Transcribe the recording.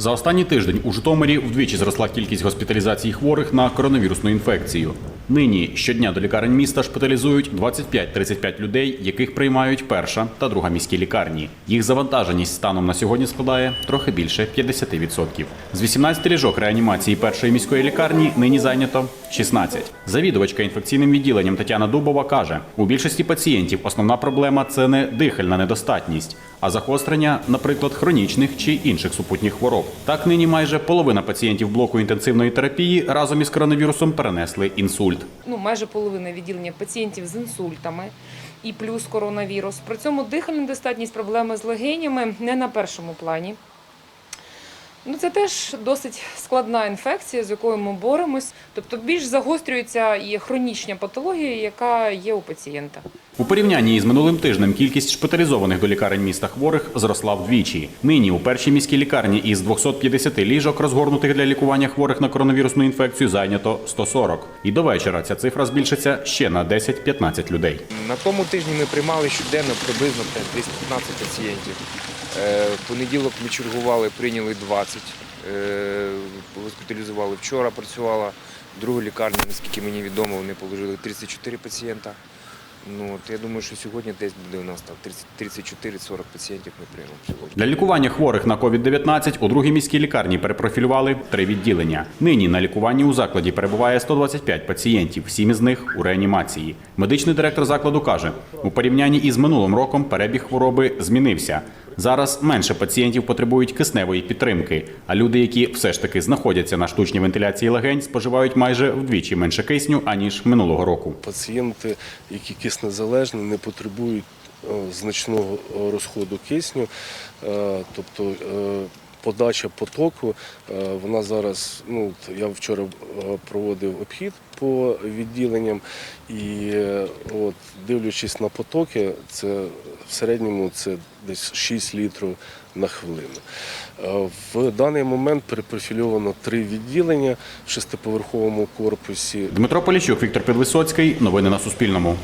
За останній тиждень у Житомирі вдвічі зросла кількість госпіталізацій хворих на коронавірусну інфекцію. Нині щодня до лікарень міста шпиталізують 25-35 людей, яких приймають перша та друга міські лікарні. Їх завантаженість станом на сьогодні складає трохи більше 50%. З 18 ліжок реанімації першої міської лікарні нині зайнято 16. Завідувачка інфекційним відділенням Тетяна Дубова каже: у більшості пацієнтів основна проблема це не дихальна недостатність, а загострення, наприклад, хронічних чи інших супутніх хвороб. Так нині майже половина пацієнтів блоку інтенсивної терапії разом із коронавірусом перенесли інсульт. Ну, майже половина відділення пацієнтів з інсультами і плюс коронавірус. При цьому дихальна недостатність, проблеми з легенями не на першому плані. Ну, це теж досить складна інфекція, з якою ми боремось. Тобто більш загострюється і хронічна патологія, яка є у пацієнта. У порівнянні із минулим тижнем кількість шпиталізованих до лікарень міста хворих зросла вдвічі. Нині у першій міській лікарні із 250 ліжок, розгорнутих для лікування хворих на коронавірусну інфекцію, зайнято 140. І до вечора ця цифра збільшиться ще на 10-15 людей. На тому тижні ми приймали щоденно приблизно 10-15 пацієнтів. Е, В понеділок ми чергували, прийняли 20. Е, Госпіталізували вчора, працювала друга лікарня, наскільки мені відомо, вони положили 34 пацієнта. Ну, от, я думаю, що сьогодні десь буде у нас там 30 34-40 пацієнтів ми приймемо сьогодні. Для лікування хворих на COVID-19 у другій міській лікарні перепрофілювали три відділення. Нині на лікуванні у закладі перебуває 125 пацієнтів, сім із них у реанімації. Медичний директор закладу каже, у порівнянні із минулим роком перебіг хвороби змінився. Зараз менше пацієнтів потребують кисневої підтримки, а люди, які все ж таки знаходяться на штучній вентиляції легень, споживають майже вдвічі менше кисню аніж минулого року. Пацієнти, які киснезалежні, не потребують е, значного е, розходу кисню, Е, тобто подача потоку, е, вона зараз, ну я вчора е, проводив обхід по відділенням і е, от, дивлячись на потоки, це в середньому це десь 6 літрів на хвилину. В даний момент перепрофільовано три відділення в шестиповерховому корпусі. Дмитро Поліщук, Віктор Підвисоцький. Новини на Суспільному.